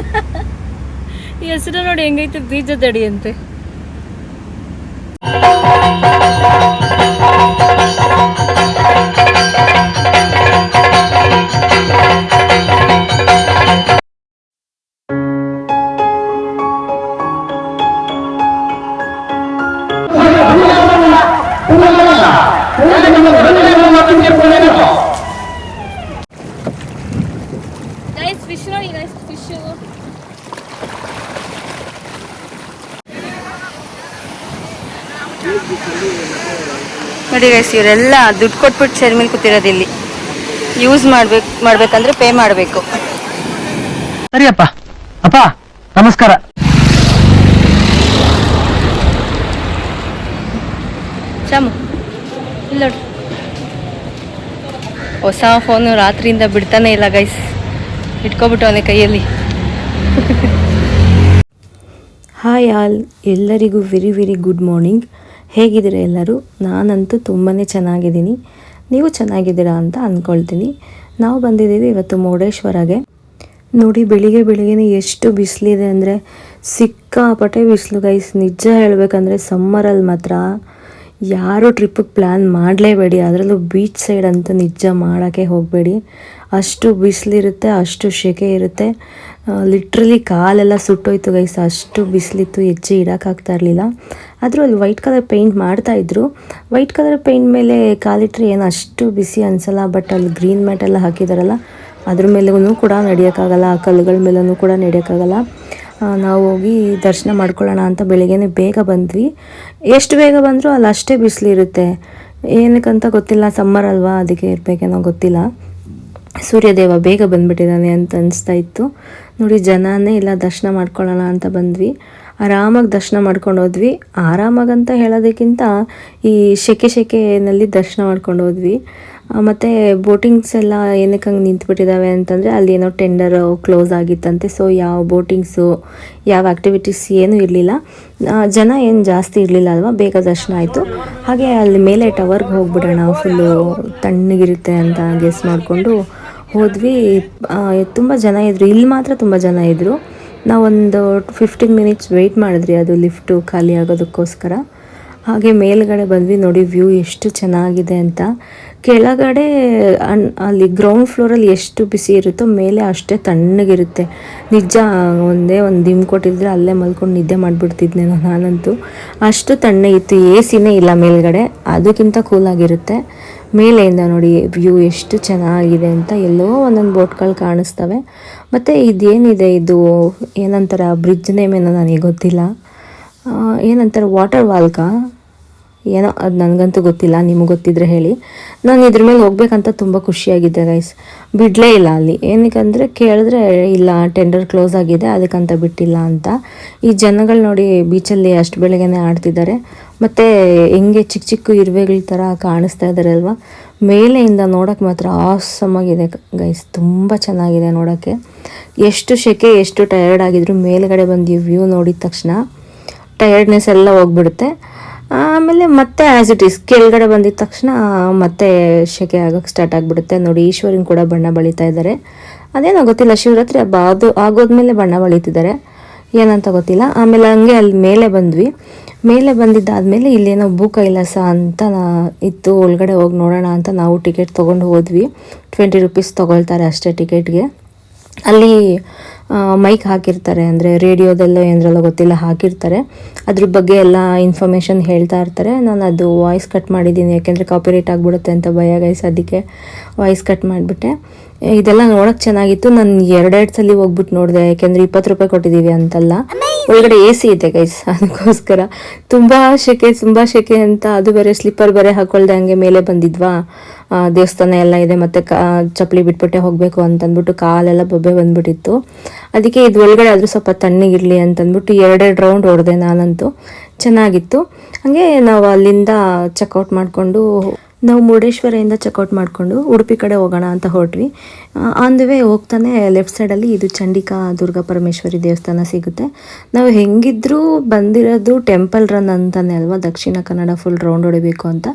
ಈ ಹೆಸರು ನೋಡಿ ಹೆಂಗೈತೆ ಬೀಜದಡಿ ಅಂತೆ. ಇವರೆಲ್ಲ ದುಡ್ಡು ಕೊಟ್ಬಿಟ್ಟು ಚೇರ್ ಮೇಲೆ ಕೂತಿರೋದು ಇಲ್ಲಿ. ಯೂಸ್ ಮಾಡ್ಬೇಕು ಮಾಡ್ಬೇಕಂದ್ರೆ ಪೇ ಮಾಡಬೇಕು. ಸರಿ ಅಪ್ಪ ಅಪ್ಪ ನಮಸ್ಕಾರ. ಚಾಮು ಇಲ್ಲ ನೋಡಿ. ಹೊಸ ಫೋನು ರಾತ್ರಿಯಿಂದ ಬಿಡ್ತಾನೆ ಇಲ್ಲ ಗೈಸ್ ಇಟ್ಕೊಬಿಟ್ಟು ಅವನೇ ಕೈಯಲ್ಲಿ. ಹಾಯ್ ಆಲ್ ಎಲ್ಲರಿಗೂ ವೆರಿ ವೆರಿ ಗುಡ್ ಮಾರ್ನಿಂಗ್ ಹೇಗಿದ್ದೀರಾ ಎಲ್ಲರೂ? ನಾನಂತೂ ತುಂಬಾ ಚೆನ್ನಾಗಿದ್ದೀನಿ. ನೀವು ಚೆನ್ನಾಗಿದ್ದೀರಾ ಅಂತ ಅಂದ್ಕೊಳ್ತೀನಿ ನಾವು ಬಂದಿದ್ದೀವಿ ಇವತ್ತು ಮುರುಡೇಶ್ವರಗೆ ನೋಡಿ, ಬೆಳಿಗ್ಗೆ ಬೆಳಿಗ್ಗೆ ಎಷ್ಟು ಬಿಸಿಲಿದೆ ಅಂದರೆ ಸಿಕ್ಕಾಪಟ್ಟೆ ಬಿಸಿಲು ಗೈಸ್ ನಿಜ ಹೇಳಬೇಕಂದ್ರೆ ಸಮ್ಮರಲ್ಲಿ ಮಾತ್ರ. ಯಾರು ಟ್ರಿಪ್ಪಿಗೆ ಪ್ಲ್ಯಾನ್ ಮಾಡಲೇಬೇಡಿ. ಅದರಲ್ಲೂ ಬೀಚ್ ಸೈಡ್ ಅಂತ ನಿಜ ಮಾಡೋಕ್ಕೆ ಹೋಗಬೇಡಿ. ಅಷ್ಟು ಬಿಸಿಲಿರುತ್ತೆ, ಅಷ್ಟು ಸೆಕೆ ಇರುತ್ತೆ. ಲಿಟ್ರಲಿ ಕಾಲೆಲ್ಲ ಸುಟ್ಟೋಯ್ತು ಗೈಸ್ ಅಷ್ಟು ಬಿಸಿಲಿತ್ತು, ಹೆಜ್ಜೆ ಇಡೋಕ್ಕಾಗ್ತಾ ಇರಲಿಲ್ಲ. ಆದರೂ ಅಲ್ಲಿ ವೈಟ್ ಕಲರ್ ಪೇಂಟ್ ಮಾಡ್ತಾಯಿದ್ರು ವೈಟ್ ಕಲರ್ ಪೇಂಟ್ ಮೇಲೆ ಕಾಲಿಟ್ರೆ ಏನು ಅಷ್ಟು ಬಿಸಿ ಅನಿಸಲ್ಲ ಬಟ್ ಅಲ್ಲಿ ಗ್ರೀನ್ ಮ್ಯಾಟ್ ಎಲ್ಲ ಹಾಕಿದಾರಲ್ಲ, ಅದ್ರ ಮೇಲೂ ಕೂಡ ನಡೆಯೋಕ್ಕಾಗಲ್ಲ, ಆ ಕಲ್ಲುಗಳ ಮೇಲೂ ಕೂಡ ನಡೆಯೋಕ್ಕಾಗಲ್ಲ. ನಾವು ಹೋಗಿ ದರ್ಶನ ಮಾಡ್ಕೊಳ್ಳೋಣ ಅಂತ ಬೆಳಿಗ್ಗೆನೇ ಬೇಗ ಬಂದ್ವಿ. ಎಷ್ಟು ಬೇಗ ಬಂದರೂ ಅಲ್ಲಿ ಅಷ್ಟೇ ಬಿಸಿಲಿರುತ್ತೆ ಏನಕ್ಕಂತ ಗೊತ್ತಿಲ್ಲ ಸಮ್ಮರ್ ಅಲ್ವಾ, ಅದಕ್ಕೆ ಇರಬೇಕೇನೋ ಗೊತ್ತಿಲ್ಲ. ಸೂರ್ಯದೇವ ಬೇಗ ಬಂದ್ಬಿಟ್ಟಿದ್ದಾನೆ ಅಂತ ಅನಿಸ್ತಾ ಇತ್ತು. ನೋಡಿ, ಜನನೇ ಇಲ್ಲ, ದರ್ಶನ ಮಾಡ್ಕೊಳ್ಳೋಣ ಅಂತ ಬಂದ್ವಿ. ಆರಾಮಾಗಿ ದರ್ಶನ ಮಾಡ್ಕೊಂಡು ಹೋದ್ವಿ. ಆರಾಮಾಗಂತ ಹೇಳೋದಕ್ಕಿಂತ ಈ ಶೆಕೆ ಶೆಕೆನಲ್ಲಿ ದರ್ಶನ ಮಾಡ್ಕೊಂಡು ಹೋದ್ವಿ. ಮತ್ತೆ ಬೋಟಿಂಗ್ಸ್ ಎಲ್ಲ ಏನಕ್ಕೆ ಹಂಗೆ ನಿಂತ್ಬಿಟ್ಟಿದ್ದಾವೆ ಅಂತಂದರೆ ಅಲ್ಲಿ ಏನೋ ಟೆಂಡರ್ ಕ್ಲೋಸ್ ಆಗಿತ್ತಂತೆ. ಸೊ ಯಾವ ಬೋಟಿಂಗ್ಸು, ಯಾವ ಆ್ಯಕ್ಟಿವಿಟೀಸ್ ಏನೂ ಇರಲಿಲ್ಲ. ಜನ ಏನು ಜಾಸ್ತಿ ಇರಲಿಲ್ಲ ಅಲ್ವಾ? ಬೇಗ ದರ್ಶನ ಆಯಿತು. ಹಾಗೆ ಅಲ್ಲಿ ಮೇಲೆ ಟವರ್ಗೆ ಹೋಗ್ಬಿಡೋಣ ಫುಲ್ಲು ತಣ್ಣಗಿರುತ್ತೆ ಅಂತ ಗೆಸ್ ಮಾಡಿಕೊಂಡು ಹೋದ್ವಿ. ತುಂಬ ಜನ ಇದ್ದರು ಇಲ್ಲಿ ಮಾತ್ರ ತುಂಬ ಜನ ಇದ್ದರು ನಾವೊಂದು ಫಿಫ್ಟೀನ್ ಮಿನಿಟ್ಸ್ ವೆಯ್ಟ್ ಮಾಡಿದ್ರಿ ಅದು ಲಿಫ್ಟು ಖಾಲಿ ಆಗೋದಕ್ಕೋಸ್ಕರ. ಹಾಗೆ ಮೇಲ್ಗಡೆ ಬಂದ್ವಿ, ನೋಡಿ ವ್ಯೂ ಎಷ್ಟು ಚೆನ್ನಾಗಿದೆ ಅಂತ. ಕೆಳಗಡೆ ಅಲ್ಲಿ ಗ್ರೌಂಡ್ ಫ್ಲೋರಲ್ಲಿ ಎಷ್ಟು ಬಿಸಿ ಇರುತ್ತೋ ಮೇಲೆ ಅಷ್ಟೇ ತಣ್ಣಗಿರುತ್ತೆ. ನಿಜ, ಒಂದೇ ಒಂದು ದಿಮ್ ಕೊಟ್ಟಿದ್ರೆ ಅಲ್ಲೇ ಮಲ್ಕೊಂಡು ನಿದ್ದೆ ಮಾಡಿಬಿಡ್ತಿದ್ನೇನೋ ನಾನಂತೂ. ಅಷ್ಟು ತಣ್ಣಗಿತ್ತು ಎ ಸಿನೇ ಇಲ್ಲ ಮೇಲ್ಗಡೆ, ಅದಕ್ಕಿಂತ ಕೂಲಾಗಿರುತ್ತೆ ಮೇಲೆಯಿಂದ ನೋಡಿ ವ್ಯೂ ಎಷ್ಟು ಚೆನ್ನಾಗಿದೆ ಅಂತ ಎಲ್ಲೋ ಒಂದೊಂದು ಬೋಟ್ಗಳು ಕಾಣಿಸ್ತವೆ. ಮತ್ತು ಇದೇನಿದೆ, ಇದು ಏನಂತಾರೆ ಬ್ರಿಡ್ಜ್ ನೇಮ್ ಏನೋ ನನಗೆ ಗೊತ್ತಿಲ್ಲ. ಏನಂತಾರೆ ವಾಟರ್ ವಾಲ್ಕಾ ಏನೋ, ಅದು ನನಗಂತೂ ಗೊತ್ತಿಲ್ಲ, ನಿಮಗೆ ಗೊತ್ತಿದ್ರೆ ಹೇಳಿ. ನಾನು ಇದ್ರ ಮೇಲೆ ಹೋಗ್ಬೇಕಂತ ತುಂಬ ಖುಷಿಯಾಗಿದ್ದೆ ಗೈಸ್ ಬಿಡಲೇ ಇಲ್ಲ ಅಲ್ಲಿ. ಏನಕ್ಕಂದರೆ ಕೇಳಿದ್ರೆ ಇಲ್ಲ ಟೆಂಡರ್ ಕ್ಲೋಸ್ ಆಗಿದೆ, ಅದಕ್ಕಂತ ಬಿಟ್ಟಿಲ್ಲ ಅಂತ. ಈ ಜನಗಳು ನೋಡಿ ಬೀಚಲ್ಲಿ ಅಷ್ಟು ಬೆಳಗ್ಗೆನೆ ಆಡ್ತಿದ್ದಾರೆ. ಮತ್ತು ಹೆಂಗೆ ಚಿಕ್ಕ ಚಿಕ್ಕ ಇರುವೆಗಳ ಥರ ಕಾಣಿಸ್ತಾ ಇದ್ದಾರೆ ಅಲ್ವಾ? ಮೇಲೆಯಿಂದ ನೋಡೋಕೆ ಮಾತ್ರ ಆಸಮಾಗಿದೆ ಗೈಸ್ ತುಂಬ ಚೆನ್ನಾಗಿದೆ ನೋಡೋಕ್ಕೆ. ಎಷ್ಟು ಶೆಕೆ, ಎಷ್ಟು ಟಯರ್ಡ್ ಆಗಿದ್ರು ಮೇಲ್ಗಡೆ ಬಂದು ವ್ಯೂ ನೋಡಿದ ತಕ್ಷಣ ಟಯರ್ಡ್ನೆಸ್ ಎಲ್ಲ ಹೋಗ್ಬಿಡುತ್ತೆ. ಆಮೇಲೆ ಮತ್ತೆ ಆ್ಯಸ್ ಇಟ್ ಈಸ್ ಕೆಳಗಡೆ ಬಂದಿದ ತಕ್ಷಣ ಮತ್ತೆ ಶೆಕೆ ಆಗೋಕ್ಕೆ ಸ್ಟಾರ್ಟ್ ಆಗಿಬಿಡುತ್ತೆ. ನೋಡಿ, ಈಶ್ವರಿನ ಕೂಡ ಬಣ್ಣ ಬಳಿತಾ ಇದ್ದಾರೆ. ಅದೇನೋ ಗೊತ್ತಿಲ್ಲ, ಶಿವರಾತ್ರಿ ಹಬ್ಬ ಅದು ಆಗೋದ್ಮೇಲೆ ಬಣ್ಣ ಬಳಿತಿದ್ದಾರೆ. ಏನಂತ ಗೊತ್ತಿಲ್ಲ. ಆಮೇಲೆ ಹಂಗೆ ಅಲ್ಲಿ ಮೇಲೆ ಬಂದ್ವಿ. ಮೇಲೆ ಬಂದಿದ್ದಾದಮೇಲೆ ಇಲ್ಲೇನೋ ಭೂ ಕೈಲಾಸ ಅಂತ ಇತ್ತು. ಒಳಗಡೆ ಹೋಗಿ ನೋಡೋಣ ಅಂತ ನಾವು ಟಿಕೆಟ್ ತೊಗೊಂಡು ಹೋದ್ವಿ. ಟ್ವೆಂಟಿ ರುಪೀಸ್ ತೊಗೊಳ್ತಾರೆ ಅಷ್ಟೇ ಟಿಕೆಟ್ಗೆ ಅಲ್ಲಿ ಮೈಕ್ ಹಾಕಿರ್ತಾರೆ. ಅಂದರೆ ರೇಡಿಯೋದೆಲ್ಲ ಏನರಲ್ಲ ಗೊತ್ತಿಲ್ಲ, ಹಾಕಿರ್ತಾರೆ. ಅದ್ರ ಬಗ್ಗೆ ಎಲ್ಲ ಇನ್ಫಾರ್ಮೇಷನ್ ಹೇಳ್ತಾ ಇರ್ತಾರೆ. ನಾನು ಅದು ವಾಯ್ಸ್ ಕಟ್ ಮಾಡಿದ್ದೀನಿ, ಯಾಕೆಂದರೆ ಕಾಪಿರೇಟ್ ಆಗಿಬಿಡುತ್ತೆ ಅಂತ ಭಯ ಗೈಸ್ ಅದಕ್ಕೆ ವಾಯ್ಸ್ ಕಟ್ ಮಾಡಿಬಿಟ್ಟೆ. ಇದೆಲ್ಲ ನೋಡೋಕೆ ಚೆನ್ನಾಗಿತ್ತು. ನಾನು ಎರಡೆರಡು ಸಲ ಹೋಗ್ಬಿಟ್ಟು ನೋಡಿದೆ, ಯಾಕೆಂದರೆ ಇಪ್ಪತ್ತು ರೂಪಾಯಿ ಕೊಟ್ಟಿದ್ದೀವಿ ಅಂತಲ್ಲ. ಒಳಗಡೆ ಎ ಸಿ ಇದೆ ಗೈಸ್ ಅದಕ್ಕೋಸ್ಕರ ತುಂಬ ಶೆಕೆ ತುಂಬ ಶೆಕೆ ಅಂತ ಅದು ಬೇರೆ ಸ್ಲಿಪ್ಪರ್ ಬೇರೆ ಹಾಕೊಳ್ದೆ ಹಂಗೆ ಮೇಲೆ ಬಂದಿದ್ವಾ? ದೇವಸ್ಥಾನ ಎಲ್ಲ ಇದೆ, ಮತ್ತೆ ಚಪ್ಪಲಿ ಬಿಟ್ಬಿಟ್ಟೆ ಹೋಗಬೇಕು ಅಂತಂದ್ಬಿಟ್ಟು ಕಾಲೆಲ್ಲ ಬೊಬ್ಬೆ ಬಂದ್ಬಿಟ್ಟಿತ್ತು. ಅದಕ್ಕೆ ಇದು ಒಳಗಡೆ ಆದರೂ ಸ್ವಲ್ಪ ತಣ್ಣಗಿರಲಿ ಅಂತಂದ್ಬಿಟ್ಟು ಎರಡೆರಡು ರೌಂಡ್ ಹೊಡೆದೆ ನಾನಂತೂ. ಚೆನ್ನಾಗಿತ್ತು. ಹಂಗೆ ನಾವು ಅಲ್ಲಿಂದ ಚೆಕ್ಔಟ್ ಮಾಡಿಕೊಂಡು ನಾವು ಮುರುಡೇಶ್ವರದಿಂದ ಚೆಕ್ಔಟ್ ಮಾಡಿಕೊಂಡು ಉಡುಪಿ ಕಡೆ ಹೋಗೋಣ ಅಂತ ಹೊರಟ್ವಿ. ಆನ್ ದ ವೇ ಹೋಗ್ತಾನೆ ಲೆಫ್ಟ್ ಸೈಡಲ್ಲಿ ಇದು ಚಂಡಿಕಾ ದುರ್ಗಾ ಪರಮೇಶ್ವರಿ ದೇವಸ್ಥಾನ ಸಿಗುತ್ತೆ. ನಾವು ಹೆಂಗಿದ್ರೂ ಬಂದಿರೋದು ಟೆಂಪಲ್ ರನ್ ಅಂತಾನೆ ಅಲ್ವಾ, ದಕ್ಷಿಣ ಕನ್ನಡ ಫುಲ್ ರೌಂಡ್ ಹೊಡಿಬೇಕು ಅಂತ.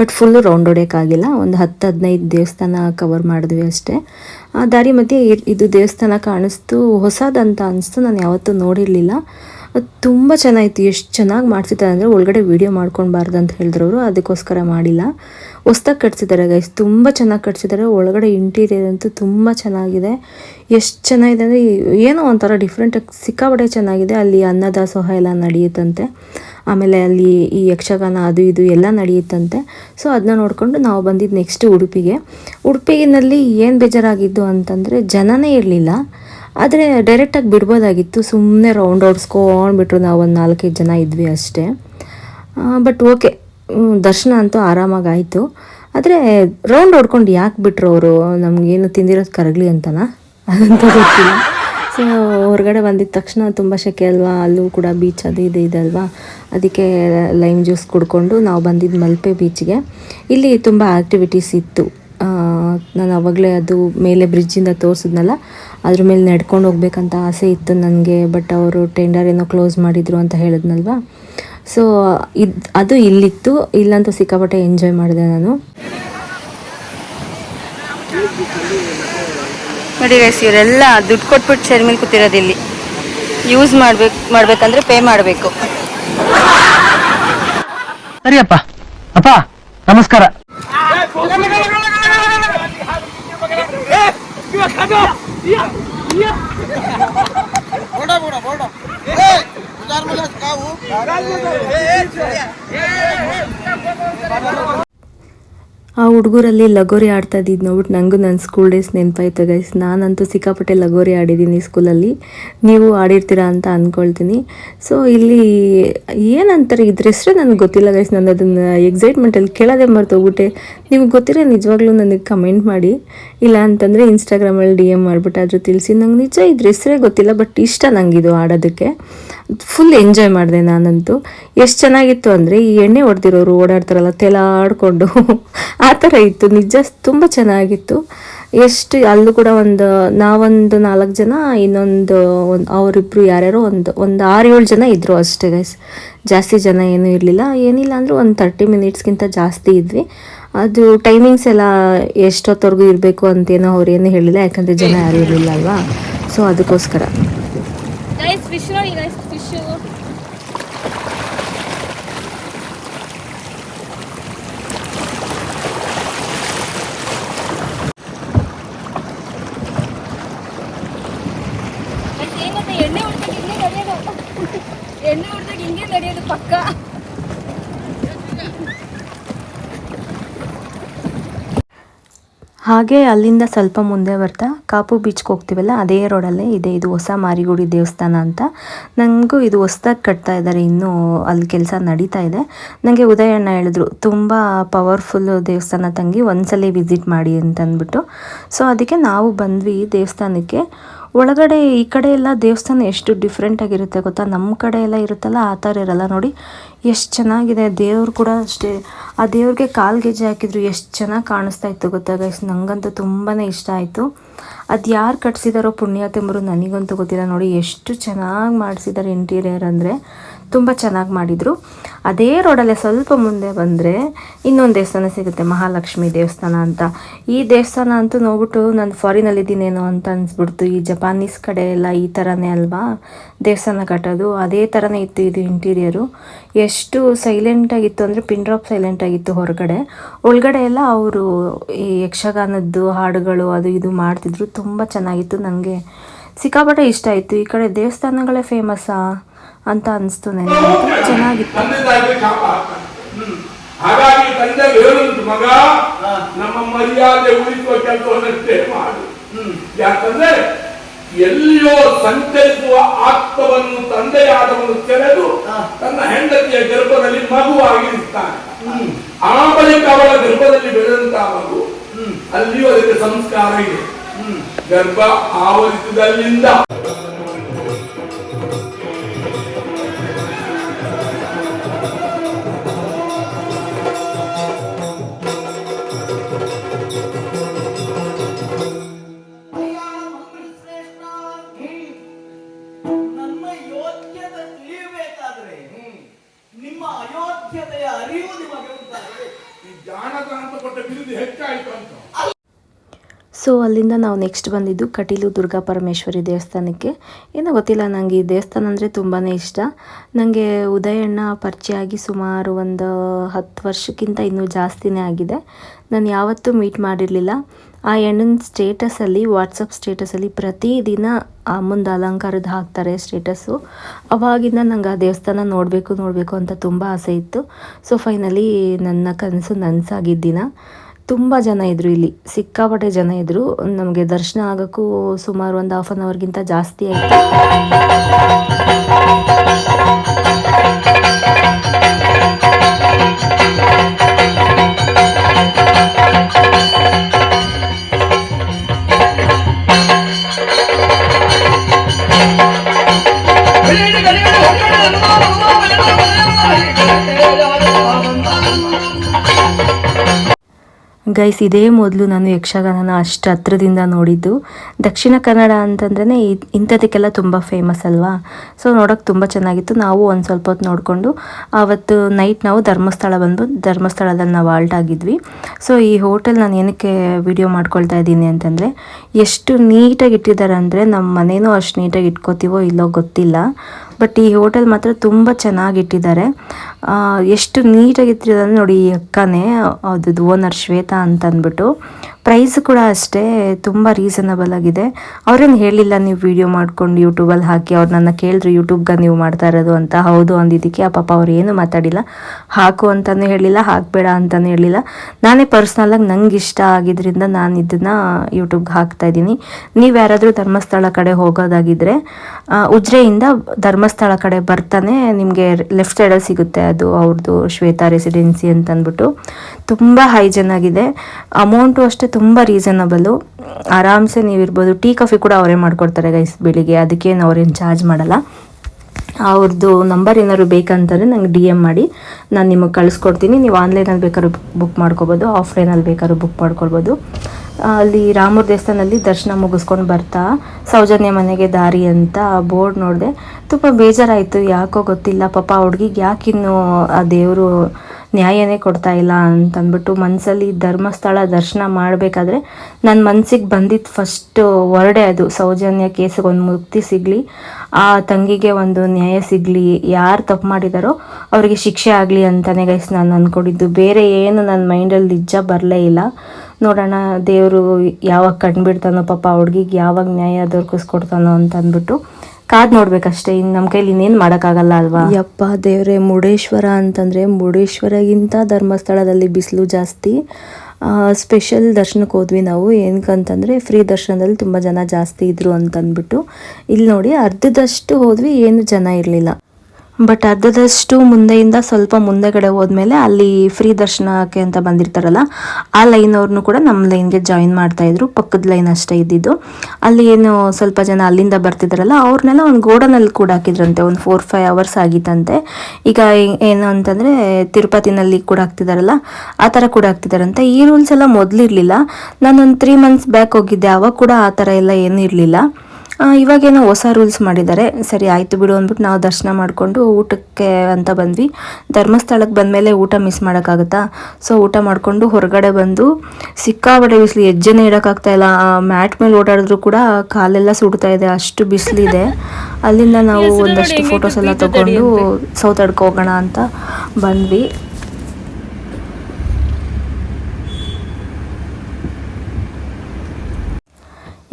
ಬಟ್ ಫುಲ್ಲು ರೌಂಡ್ ಹೊಡೆಯೋಕ್ಕಾಗಿಲ್ಲ ಒಂದು ಹತ್ತು ಹದಿನೈದು ದೇವಸ್ಥಾನ ಕವರ್ ಮಾಡಿದ್ವಿ ಅಷ್ಟೇ. ಆ, ದಾರಿ ಮಧ್ಯೆ ಇದು ದೇವಸ್ಥಾನ ಕಾಣಿಸ್ತು, ಹೊಸದಂತ ಅನಿಸ್ತು, ನಾನು ಯಾವತ್ತೂ ನೋಡಿರಲಿಲ್ಲ. ತುಂಬ ಚೆನ್ನಾಗಿತ್ತು ಎಷ್ಟು ಚೆನ್ನಾಗಿ ಮಾಡ್ಸಿದ್ದಾರೆ ಅಂದರೆ ಒಳಗಡೆ ವೀಡಿಯೋ ಮಾಡ್ಕೊಳ್ಬಾರ್ದು ಅಂತ ಹೇಳಿದ್ರು ಅವರು ಅದಕ್ಕೋಸ್ಕರ ಮಾಡಿಲ್ಲ. ಹೊಸ್ದಾಗಿ ಕಟ್ಸಿದ್ದಾರೆ ಗೈಸ್ ತುಂಬ ಚೆನ್ನಾಗಿ ಕಟ್ಸಿದ್ದಾರೆ. ಒಳಗಡೆ ಇಂಟೀರಿಯರ್ ಅಂತೂ ತುಂಬ ಚೆನ್ನಾಗಿದೆ. ಎಷ್ಟು ಚೆನ್ನಾಗಿದೆ ಅಂದರೆ ಏನೋ ಒಂಥರ ಡಿಫ್ರೆಂಟಾಗಿ ಸಿಕ್ಕಾಪಟ್ಟೆ ಚೆನ್ನಾಗಿದೆ. ಅಲ್ಲಿ ಅನ್ನದಾಸೋಹ ಎಲ್ಲ ನಡೆಯುತ್ತಂತೆ. ಆಮೇಲೆ ಅಲ್ಲಿ ಈ ಯಕ್ಷಗಾನ ಅದು ಇದು ಎಲ್ಲ ನಡೆಯುತ್ತಂತೆ. ಸೊ ಅದನ್ನ ನೋಡಿಕೊಂಡು ನಾವು ಬಂದಿದ್ದು ನೆಕ್ಸ್ಟ್ ಉಡುಪಿಗೆ. ಉಡುಪಿನಲ್ಲಿ ಏನು ಬೇಜಾರಾಗಿದ್ದು ಅಂತಂದರೆ ಜನನೇ ಇರಲಿಲ್ಲ. ಆದರೆ ಡೈರೆಕ್ಟಾಗಿ ಬಿಡ್ಬೋದಾಗಿತ್ತು. ಸುಮ್ಮನೆ ರೌಂಡ್ ಹೊಡ್ಸ್ಕೊಂಡ್ಬಿಟ್ರು ನಾವು ಒಂದು ನಾಲ್ಕೈದು ಜನ ಇದ್ವಿ ಅಷ್ಟೇ. ಬಟ್ ಓಕೆ ದರ್ಶನ ಅಂತೂ ಆರಾಮಾಗಿ ಆಯಿತು ಆದರೆ ರೌಂಡ್ ಹೊಡ್ಕೊಂಡು ಯಾಕೆ ಬಿಟ್ರು ಅವರು? ನಮಗೇನು ತಿಂದಿರೋದು ಕರಗಲಿ ಅಂತನಾ? ಅದಂತ ಗೊತ್ತಿಲ್ಲ. ಸೊ ಹೊರಗಡೆ ಬಂದಿದ್ದ ತಕ್ಷಣ ತುಂಬ ಸೆಕೆ ಅಲ್ವಾ? ಅಲ್ಲೂ ಕೂಡ ಬೀಚ್ ಅದು ಇದು ಇದೆ ಅದಕ್ಕೆ ಲೈಮ್ ಜ್ಯೂಸ್ ಕುಡ್ಕೊಂಡು ನಾವು ಬಂದಿದ್ದು ಮಲ್ಪೆ ಬೀಚ್ಗೆ ಇಲ್ಲಿ ತುಂಬ ಆ್ಯಕ್ಟಿವಿಟೀಸ್ ಇತ್ತು. ನಾನು ಅವಾಗಲೇ ಅದು ಮೇಲೆ ಬ್ರಿಡ್ಜಿಂದ ತೋರಿಸಿದ್ನಲ್ಲ ಅದ್ರ ಮೇಲೆ ನಡ್ಕೊಂಡು ಹೋಗ್ಬೇಕಂತ ಆಸೆ ಇತ್ತು ನನಗೆ ಬಟ್ ಅವರು ಟೆಂಡರ್ ಏನೋ ಕ್ಲೋಸ್ ಮಾಡಿದ್ರು ಅಂತ ಹೇಳಿದ್ನಲ್ವ? ಸೊ ಇದು ಅದು ಇಲ್ಲಿತ್ತು ಇಲ್ಲಂತೂ ಸಿಕ್ಕಾಪಟ್ಟೆ ಎಂಜಾಯ್ ಮಾಡಿದೆ ನಾನು. ನೋಡಿ ಗೈಸ್ ಇವರೆಲ್ಲ ದುಡ್ಡು ಕೊಟ್ಬಿಟ್ಟು ಚೇರ್ ಮೇಲೆ ಕೂತಿರೋದು ಇಲ್ಲಿ. ಯೂಸ್ ಮಾಡ್ಬೇಕು ಮಾಡ್ಬೇಕಂದ್ರೆ ಪೇ ಮಾಡಬೇಕು. ಸರಿಯಪ್ಪ ಅಪ್ಪ. ನಮಸ್ಕಾರ. બોડો બોડો બોડો એ ઉધાર મને કાવું એ એ ಆ ಹುಡುಗರಲ್ಲಿ ಲಗೋರಿ ಆಡ್ತಾ ಇದ್ದಿದ್ದು ನೋಡ್ಬಿಟ್ಟು ನನಗೂ ನನ್ನ ಸ್ಕೂಲ್ ಡೇಸ್ ನೆನಪಾಯ್ತು ಗೈಸ್ ನಾನಂತೂ ಸಿಕ್ಕಾಪಟ್ಟೆ ಲಗೋರಿ ಆಡಿದ್ದೀನಿ ಸ್ಕೂಲಲ್ಲಿ ನೀವು ಆಡಿರ್ತೀರಾ ಅಂತ ಅಂದ್ಕೊಳ್ತೀನಿ ಸೊ ಇಲ್ಲಿ ಏನಂತಾರೆ? ಇದ್ರ ಹೆಸರು ನನಗೆ ಗೊತ್ತಿಲ್ಲ ಗೈಸ್ ನಾನು ಅದನ್ನು ಎಕ್ಸೈಟ್ಮೆಂಟಲ್ಲಿ ಕೇಳೋದೇ ಮರ್ತೋಗ್ಬಿಟ್ಟೆ. ನಿಮ್ಗೆ ಗೊತ್ತಿರೋ ನಿಜವಾಗ್ಲೂ ನನಗೆ ಕಮೆಂಟ್ ಮಾಡಿ. ಇಲ್ಲ ಅಂತಂದರೆ ಇನ್ಸ್ಟಾಗ್ರಾಮಲ್ಲಿ ಡಿ ಎಂ ಮಾಡಿಬಿಟ್ಟಾದ್ರೂ ತಿಳಿಸಿ. ನಂಗೆ ನಿಜ ಇದ್ರ ಹೆಸರೇ ಗೊತ್ತಿಲ್ಲ ಬಟ್ ಇಷ್ಟ ನಂಗೆ ಇದು ಆಡೋದಕ್ಕೆ. ಫುಲ್ ಎಂಜಾಯ್ ಮಾಡಿದೆ ನಾನಂತೂ. ಎಷ್ಟು ಚೆನ್ನಾಗಿತ್ತು ಅಂದರೆ ಈ ಎಣ್ಣೆ ಹೊಡೆದಿರೋರು ಓಡಾಡ್ತಾರಲ್ಲ, ತೆಲಾಡ್ಕೊಂಡು. ಆ ಥರ ಇತ್ತು. ನಿಜ, ತುಂಬ ಚೆನ್ನಾಗಿತ್ತು. ಎಷ್ಟು, ಅಲ್ಲೂ ಕೂಡ ಒಂದು, ನಾವೊಂದು ನಾಲ್ಕು ಜನ, ಇನ್ನೊಂದು ಒಂದು ಅವರಿಬ್ಬರು ಯಾರ್ಯಾರೋ ಒಂದು ಒಂದು ಆರು ಏಳು ಜನ ಇದ್ದರು ಅಷ್ಟೇ ಗೈಸ್ ಜಾಸ್ತಿ ಜನ ಏನೂ ಇರಲಿಲ್ಲ. ಏನಿಲ್ಲ ಅಂದರೂ ಒಂದು ತರ್ಟಿ ಮಿನಿಟ್ಸ್ಗಿಂತ ಜಾಸ್ತಿ ಇದ್ವಿ. ಅದು ಟೈಮಿಂಗ್ಸ್ ಎಲ್ಲ ಎಷ್ಟೊತ್ತವರೆಗೂ ಇರಬೇಕು ಅಂತೇನೋ ಅವ್ರು ಏನು ಹೇಳಿಲ್ಲ, ಯಾಕಂದರೆ ಜನ ಯಾರೂ ಇರಲಿಲ್ಲ ಅಲ್ವಾ? ಸೊ ಅದಕ್ಕೋಸ್ಕರ ಗೈಸ್ ಫಿಶ್ ನೋಡಿ ಗೈಸ್ ಫಿಶ್ ಎಣ್ಣೆ ಹೊಡ್ದಾಗ ಹಿಂಗೆ ನಡೆಯೋದು ಎಣ್ಣೆ ಹೊಡ್ದಾಗ ಹಿಂಗೆ ನಡೆಯೋದು ಪಕ್ಕ ಹಾಗೆ ಅಲ್ಲಿಂದ ಸ್ವಲ್ಪ ಮುಂದೆ ಬರ್ತಾ ಕಾಪು ಬೀಚ್ಗೆ ಹೋಗ್ತೀವಲ್ಲ, ಅದೇ ರೋಡಲ್ಲೇ ಇದೆ ಇದು ಹೊಸ ಮಾರಿಗುಡಿ ದೇವಸ್ಥಾನ ಅಂತ. ನನಗೂ ಇದು ಹೊಸ್ದಾಗಿ ಕಟ್ತಾ ಇದ್ದಾರೆ ಇನ್ನೂ ಅಲ್ಲಿ ಕೆಲಸ ನಡೀತಾ ಇದೆ. ನನಗೆ ಉದಯಣ್ಣ ಹೇಳಿದ್ರು, ತುಂಬ ಪವರ್ಫುಲ್ ದೇವಸ್ಥಾನ ತಂಗಿ, ಒಂದ್ಸಲಿ ವಿಸಿಟ್ ಮಾಡಿ ಅಂತಂದ್ಬಿಟ್ಟು. ಸೊ, ಅದಕ್ಕೆ ನಾವು ಬಂದ್ವಿ ದೇವಸ್ಥಾನಕ್ಕೆ. ಒಳಗಡೆ ಈ ಕಡೆ ಎಲ್ಲ ದೇವಸ್ಥಾನ ಎಷ್ಟು ಡಿಫ್ರೆಂಟ್ ಆಗಿರುತ್ತೆ ಗೊತ್ತಾ? ನಮ್ಮ ಕಡೆ ಎಲ್ಲ ಇರುತ್ತಲ್ಲ, ಆ ಥರ ಇರಲ್ಲ ನೋಡಿ. ಎಷ್ಟು ಚೆನ್ನಾಗಿದೆ. ದೇವ್ರು ಕೂಡ ಅಷ್ಟೇ. ಆ ದೇವ್ರಿಗೆ ಕಾಲು ಗೆಜ್ಜೆ ಹಾಕಿದ್ರು ಎಷ್ಟು ಚೆನ್ನಾಗಿ ಕಾಣಿಸ್ತಾ ಇತ್ತು ಗೊತ್ತಾ ಗೈಸ್ ನನಗಂತೂ ತುಂಬಾ ಇಷ್ಟ ಆಯಿತು. ಅದು ಯಾರು ಕಟ್ಸಿದಾರೋ ಪುಣ್ಯಾತೆಂಬರು ನನಗಂತೂ ಗೊತ್ತಿಲ್ಲ ನೋಡಿ. ಎಷ್ಟು ಚೆನ್ನಾಗಿ ಮಾಡಿಸಿದ್ದಾರೆ ಇಂಟೀರಿಯರ್ ಅಂದರೆ. ತುಂಬ ಚೆನ್ನಾಗಿ ಮಾಡಿದರು. ಅದೇ ರೋಡಲ್ಲೇ ಸ್ವಲ್ಪ ಮುಂದೆ ಬಂದರೆ ಇನ್ನೊಂದು ದೇವಸ್ಥಾನ ಸಿಗುತ್ತೆ, ಮಹಾಲಕ್ಷ್ಮಿ ದೇವಸ್ಥಾನ ಅಂತ. ಈ ದೇವಸ್ಥಾನ ಅಂತೂ ನೋಡ್ಬಿಟ್ಟು ನಾನು ಫಾರಿನಲ್ಲಿದ್ದೀನೇನೋ ಅಂತ ಅನ್ಸ್ಬಿಡ್ತು. ಈ ಜಪಾನೀಸ್ ಕಡೆ ಎಲ್ಲ ಈ ಥರನೇ ಅಲ್ವಾ? ದೇವಸ್ಥಾನ ಕಟ್ಟೋದು, ಅದೇ ಥರನೇ ಇತ್ತು ಇದು ಇಂಟೀರಿಯರು. ಎಷ್ಟು ಸೈಲೆಂಟಾಗಿತ್ತು ಅಂದರೆ ಪಿನ್ ಡ್ರಾಪ್ ಸೈಲೆಂಟಾಗಿತ್ತು ಹೊರಗಡೆ. ಒಳಗಡೆ ಎಲ್ಲ ಅವರು ಈ ಯಕ್ಷಗಾನದ್ದು ಹಾಡುಗಳು ಅದು ಇದು ಮಾಡ್ತಿದ್ರು. ತುಂಬ ಚೆನ್ನಾಗಿತ್ತು ನನಗೆ ಸಿಕ್ಕಾಪಟ್ಟೆ ಇಷ್ಟ ಆಯಿತು. ಈ ಕಡೆ ದೇವಸ್ಥಾನಗಳೇ ಫೇಮಸ್ಸಾ ಅಂತ ಅನಿಸ್ತು ನನಗೆ ಚೆನ್ನಾಗಿತ್ತು. ತಂದೆ ತಾಯಿಗೆ ಶಾಪ ಹ್ಮ್. ಹಾಗಾಗಿ ತಂದೆ ಹೇಳುದು ಮಗ ನಮ್ಮ ಮರ್ಯಾದೆ ಉಳಿಸುವ ಕೆಲಸವನ್ನಷ್ಟೇ ಮಾಡು. ಹ್ಮ್. ಯಾಕಂದ್ರೆ ಎಲ್ಲಿಯೋ ಸಂಚರಿಸುವ ಆತ್ಮವನ್ನು ತಂದೆಯಾದವನು ಸೆಳೆದು ತನ್ನ ಹೆಂಡತಿಯ ಗರ್ಭದಲ್ಲಿ ಮಗುವಾಗಿರುತ್ತಾನೆ ಆ ಬಳಿಕ ಅವಳ ಗರ್ಭದಲ್ಲಿ ಬೆಳೆದಂತಹ ಮಗು ಅಲ್ಲಿಯೂ ಅದಕ್ಕೆ ಸಂಸ್ಕಾರ ಇದೆ. ಹ್ಮ್. ಗರ್ಭ ಆವರಿಸಿದಲ್ಲಿಂದ. ಸೊ ಅಲ್ಲಿಂದ ನಾವು ನೆಕ್ಸ್ಟ್ ಬಂದಿದ್ದು ಕಟೀಲು ದುರ್ಗಾ ಪರಮೇಶ್ವರಿ ದೇವಸ್ಥಾನಕ್ಕೆ. ಏನೋ ಗೊತ್ತಿಲ್ಲ ನನಗೆ ಈ ದೇವಸ್ಥಾನ ಅಂದರೆ ತುಂಬಾ ಇಷ್ಟ. ನನಗೆ ಉದಯಣ್ಣ ಪರಿಚಯ ಆಗಿ ಸುಮಾರು ಒಂದು ಹತ್ತು ವರ್ಷಕ್ಕಿಂತ ಇನ್ನೂ ಜಾಸ್ತಿನೇ ಆಗಿದೆ. ನಾನು ಯಾವತ್ತೂ ಮೀಟ್ ಮಾಡಿರಲಿಲ್ಲ. ಆ ಹೆಣ್ಣಿನ ಸ್ಟೇಟಸಲ್ಲಿ ವಾಟ್ಸಪ್ ಸ್ಟೇಟಸಲ್ಲಿ ಪ್ರತಿದಿನ ಅಮ್ಮಂದು ಅಲಂಕಾರದ ಹಾಕ್ತಾರೆ ಸ್ಟೇಟಸ್ಸು. ಅವಾಗಿಂದ ನಂಗೆ ಆ ದೇವಸ್ಥಾನ ನೋಡಬೇಕು ನೋಡಬೇಕು ಅಂತ ತುಂಬ ಆಸೆ ಇತ್ತು. ಸೊ ಫೈನಲಿ ನನ್ನ ಕನಸು ನನಸಾಗಿದ್ದಿನ. ತುಂಬ ಜನ ಇದ್ದರು ಇಲ್ಲಿ. ಸಿಕ್ಕಾಪಟ್ಟೆ ಜನ ಇದ್ದರು ನಮಗೆ ದರ್ಶನ ಆಗೋಕ್ಕೂ ಸುಮಾರು ಒಂದು ಹಾಫ್ ಆನ್ ಅವರ್ಗಿಂತ ಜಾಸ್ತಿ ಆಯಿತು. ಗೈಸ್, ಇದೇ ಮೊದಲು ನಾನು ಯಕ್ಷಗಾನನ ಅಷ್ಟು ಹತ್ರದಿಂದ ನೋಡಿದ್ದು. ದಕ್ಷಿಣ ಕನ್ನಡ ಅಂತಂದ್ರೆ ಇಂಥದಕ್ಕೆಲ್ಲ ತುಂಬ ಫೇಮಸ್ ಅಲ್ವಾ? ಸೊ ನೋಡೋಕೆ ತುಂಬ ಚೆನ್ನಾಗಿತ್ತು. ನಾವು ಒಂದು ಸ್ವಲ್ಪ ಹೊತ್ತು ನೋಡಿಕೊಂಡು ಆವತ್ತು ನೈಟ್ ನಾವು ಧರ್ಮಸ್ಥಳ ಬಂದು ಧರ್ಮಸ್ಥಳದಲ್ಲಿ ನಾವು ಆಲ್ಟ್ ಆಗಿದ್ವಿ. ಸೊ ಈ ಹೋಟೆಲ್ ನಾನು ಏನಕ್ಕೆ ವಿಡಿಯೋ ಮಾಡ್ಕೊಳ್ತಾ ಇದ್ದೀನಿ ಅಂತಂದರೆ, ಎಷ್ಟು ನೀಟಾಗಿ ಇಟ್ಟಿದ್ದಾರೆ ಅಂದರೆ ನಮ್ಮ ಮನೇನೂ ಅಷ್ಟು ನೀಟಾಗಿ ಇಟ್ಕೋತೀವೋ ಇಲ್ಲೋ ಗೊತ್ತಿಲ್ಲ. ಬಟ್ ಈ ಹೋಟೆಲ್ ಮಾತ್ರ ತುಂಬ ಚೆನ್ನಾಗಿ ಇಟ್ಟಿದ್ದಾರೆ ಆ, ಎಷ್ಟು ನೀಟಾಗಿ ಇಟ್ಟಿದ್ದಾರೆ ನೋಡಿ ಈ ಅಕ್ಕನೇ ಅದು ಓನರ್ ಶ್ವೇತಾ ಅಂತ ಅಂದ್ಬಿಟ್ಟು ಪ್ರೈಸ್ ಕೂಡ ಅಷ್ಟೇ ತುಂಬ ರೀಸನಬಲ್ ಆಗಿದೆ. ಅವ್ರೇನು ಹೇಳಿಲ್ಲ, ನೀವು ವಿಡಿಯೋ ಮಾಡ್ಕೊಂಡು ಯೂಟ್ಯೂಬಲ್ಲಿ ಹಾಕಿ ಅವ್ರು ನನ್ನ ಕೇಳಿದ್ರು ಯೂಟ್ಯೂಬ್ಗೆ ನೀವು ಮಾಡ್ತಾ ಇರೋದು ಅಂತ. ಹೌದು ಅಂದಿದ್ದಕ್ಕೆ ಆ ಪಾಪ ಅವ್ರು ಏನು ಮಾತಾಡಿಲ್ಲ. ಹಾಕು ಅಂತಲೂ ಹೇಳಿಲ್ಲ, ಹಾಕಬೇಡ ಅಂತಲೂ ಹೇಳಿಲ್ಲ. ನಾನೇ ಪರ್ಸ್ನಲಾಗಿ ನಂಗೆ ಇಷ್ಟ ಆಗಿದ್ದರಿಂದ ನಾನು ಇದನ್ನು ಯೂಟ್ಯೂಬ್ಗೆ ಹಾಕ್ತಾ ಇದ್ದೀನಿ. ನೀವು ಯಾರಾದರೂ ಧರ್ಮಸ್ಥಳ ಕಡೆ ಹೋಗೋದಾಗಿದ್ದರೆ ಉಜ್ರೆಯಿಂದ ಧರ್ಮಸ್ಥಳ ಕಡೆ ಬರ್ತಾನೆ ನಿಮಗೆ ಲೆಫ್ಟ್ ಸೈಡಲ್ಲಿ ಸಿಗುತ್ತೆ ಅದು ಅವ್ರದ್ದು ಶ್ವೇತಾ ರೆಸಿಡೆನ್ಸಿ ಅಂತಂದ್ಬಿಟ್ಟು ತುಂಬ ಹೈಜನ್ ಆಗಿದೆ. ಅಮೌಂಟು ಅಷ್ಟೇ ತುಂಬ ರೀಸನಬಲು ಆರಾಮ್ಸೆ ನೀವಿರ್ಬೋದು. ಟೀ, ಕಾಫಿ ಕೂಡ ಅವರೇ ಮಾಡ್ಕೊಡ್ತಾರೆ ಗೈಸ್ ಬೆಳಿಗ್ಗೆ. ಅದಕ್ಕೇನು ಅವ್ರೇನು ಚಾರ್ಜ್ ಮಾಡಲ್ಲ. ಅವ್ರದ್ದು ನಂಬರ್ ಏನಾದ್ರು ಬೇಕಂತಂದರೆ ನಂಗೆ ಡಿ ಎಂ ಮಾಡಿ. ನಾನು ನಿಮಗೆ ಕಳಿಸ್ಕೊಡ್ತೀನಿ. ನೀವು ಆನ್ಲೈನಲ್ಲಿ ಬೇಕಾದ್ರೂ ಬುಕ್ ಮಾಡ್ಕೋಬೋದು ಆಫ್ಲೈನಲ್ಲಿ ಬೇಕಾದ್ರೂ ಬುಕ್ ಮಾಡ್ಕೊಳ್ಬೋದು. ಅಲ್ಲಿ ರಾಮೂರ್ ದೇವಸ್ಥಾನದಲ್ಲಿ ದರ್ಶನ ಮುಗಿಸ್ಕೊಂಡು ಬರ್ತಾ, ಸೌಜನ್ಯ ಮನೆಗೆ ದಾರಿ ಅಂತ ಬೋರ್ಡ್ ನೋಡಿದೆ. ತುಂಬ ಬೇಜಾರಾಯಿತು. ಯಾಕೋ ಗೊತ್ತಿಲ್ಲ. ಪಾಪ ಹುಡುಗಿಗೆ ಯಾಕಿನ್ನೂ ಯಾಕಿನ್ನು ಆ ದೇವರು ನ್ಯಾಯನೇ ಕೊಡ್ತಾ ಇಲ್ಲ ಅಂತಂದ್ಬಿಟ್ಟು ಮನಸ್ಸಲ್ಲಿ ಧರ್ಮಸ್ಥಳ ದರ್ಶನ ಮಾಡಬೇಕಾದ್ರೆ ನನ್ನ ಮನಸ್ಸಿಗೆ ಬಂದಿದ್ದು ಫಸ್ಟ್ ವರ್ಡೆ ಅದು. ಸೌಜನ್ಯ ಕೇಸಿಗೆ ಒಂದು ಮುಕ್ತಿ ಸಿಗಲಿ, ಆ ತಂಗಿಗೆ ಒಂದು ನ್ಯಾಯ ಸಿಗಲಿ, ಯಾರು ತಪ್ಪು ಮಾಡಿದಾರೋ ಅವರಿಗೆ ಶಿಕ್ಷೆ ಆಗಲಿ ಅಂತಲೇ ಗೈಸ್ ನಾನು ಅಂದ್ಕೊಂಡಿದ್ದು ಬೇರೆ ಏನು ನನ್ನ ಮೈಂಡಲ್ಲಿ ನಿಜ ಬರಲೇ ಇಲ್ಲ. ನೋಡೋಣ ದೇವರು ಯಾವಾಗ ಕಂಡುಬಿಡ್ತಾನೋ ಪಾಪ ಹುಡುಗಿಗೆ ಹುಡ್ಗಿಗೆ ಯಾವಾಗ ನ್ಯಾಯ ದೊರಕಿಸ್ಕೊಡ್ತಾನೋ ಅಂತ ಅಂದ್ಬಿಟ್ಟು ಕಾದ್ ನೋಡ್ಬೇಕಷ್ಟೇ. ಇನ್ ನಮ್ಮ ಕೈಲಿ ಇನ್ನೇನು ಮಾಡೋಕ್ಕಾಗಲ್ಲ ಅಲ್ವಾ? ಯಪ್ಪ ದೇವ್ರೆ, ಮುರುಡೇಶ್ವರ ಅಂತಂದ್ರೆ ಮುರುಡೇಶ್ವರಗಿಂತ ಧರ್ಮಸ್ಥಳದಲ್ಲಿ ಬಿಸಿಲು ಜಾಸ್ತಿ. ಸ್ಪೆಷಲ್ ದರ್ಶನಕ್ಕೆ ಹೋದ್ವಿ ನಾವು. ಏನಕ್ಕಂತಂದರೆ ಫ್ರೀ ದರ್ಶನದಲ್ಲಿ ತುಂಬ ಜನ ಜಾಸ್ತಿ ಇದ್ರು ಅಂತಂದ್ಬಿಟ್ಟು. ಇಲ್ಲಿ ನೋಡಿ ಅರ್ಧದಷ್ಟು ಹೋದ್ವಿ, ಏನು ಜನ ಇರಲಿಲ್ಲ. ಬಟ್ ಅರ್ಧದಷ್ಟು ಮುಂದೆಯಿಂದ ಸ್ವಲ್ಪ ಮುಂದೆಗಡೆ ಹೋದ್ಮೇಲೆ ಅಲ್ಲಿ ಫ್ರೀ ದರ್ಶನಕ್ಕೆ ಅಂತ ಬಂದಿರ್ತಾರಲ್ಲ, ಆ ಲೈನ್ ಅವ್ರನ್ನೂ ಕೂಡ ನಮ್ಮ ಲೈನ್ಗೆ ಜಾಯಿನ್ ಮಾಡ್ತಾ ಇದ್ರು. ಪಕ್ಕದ ಲೈನ್ ಅಷ್ಟೇ ಇದ್ದಿದ್ದು. ಅಲ್ಲಿ ಏನು ಸ್ವಲ್ಪ ಜನ ಅಲ್ಲಿಂದ ಬರ್ತಿದ್ದಾರಲ್ಲ ಅವ್ರನ್ನೆಲ್ಲ ಒಂದು ಗೋಡನಲ್ಲಿ ಕೂಡ ಹಾಕಿದ್ರಂತೆ, ಒಂದು ಫೋರ್ ಫೈವ್ ಅವರ್ಸ್ ಆಗಿತ್ತಂತೆ. ಈಗ ಏನು ಅಂತಂದರೆ ತಿರುಪತಿನಲ್ಲಿ ಕೂಡ ಹಾಕ್ತಿದಾರಲ್ಲ, ಆ ಥರ ಕೂಡ ಹಾಕ್ತಿದಾರಂತೆ. ಈ ರೂಲ್ಸ್ ಎಲ್ಲ ಮೊದಲಿರಲಿಲ್ಲ. ನಾನೊಂದು ತ್ರೀ ಮಂತ್ಸ್ ಬ್ಯಾಕ್ ಹೋಗಿದ್ದೆ, ಅವಾಗ ಕೂಡ ಆ ಥರ ಎಲ್ಲ ಏನು ಇರಲಿಲ್ಲ. ಇವಾಗೇನೋ ಹೊಸ ರೂಲ್ಸ್ ಮಾಡಿದ್ದಾರೆ. ಸರಿ ಆಯಿತು ಬಿಡು ಅಂದ್ಬಿಟ್ಟು ನಾವು ದರ್ಶನ ಮಾಡಿಕೊಂಡು ಊಟಕ್ಕೆ ಅಂತ ಬಂದ್ವಿ. ಧರ್ಮಸ್ಥಳಕ್ಕೆ ಬಂದಮೇಲೆ ಊಟ ಮಿಸ್ ಮಾಡೋಕ್ಕಾಗುತ್ತಾ? ಸೊ ಊಟ ಮಾಡಿಕೊಂಡು ಹೊರಗಡೆ ಬಂದು ಸಿಕ್ಕಾಪಟ್ಟೆ ಬಿಸಿಲು ಹೆಜ್ಜೆನೇ ಇಡೋಕ್ಕಾಗ್ತಾ ಇಲ್ಲ. ಮ್ಯಾಟ್ ಮೇಲೆ ಓಡಾಡಿದ್ರು ಕೂಡ ಕಾಲೆಲ್ಲ ಸುಡ್ತಾ ಇದೆ ಅಷ್ಟು ಬಿಸಿಲಿದೆ ಅಲ್ಲಿಂದ ನಾವು ಒಂದಷ್ಟು ಫೋಟೋಸ್ ಎಲ್ಲ ತಗೊಂಡು ಸೌತಡ್ಕ ಹೋಗೋಣ ಅಂತ ಬಂದ್ವಿ.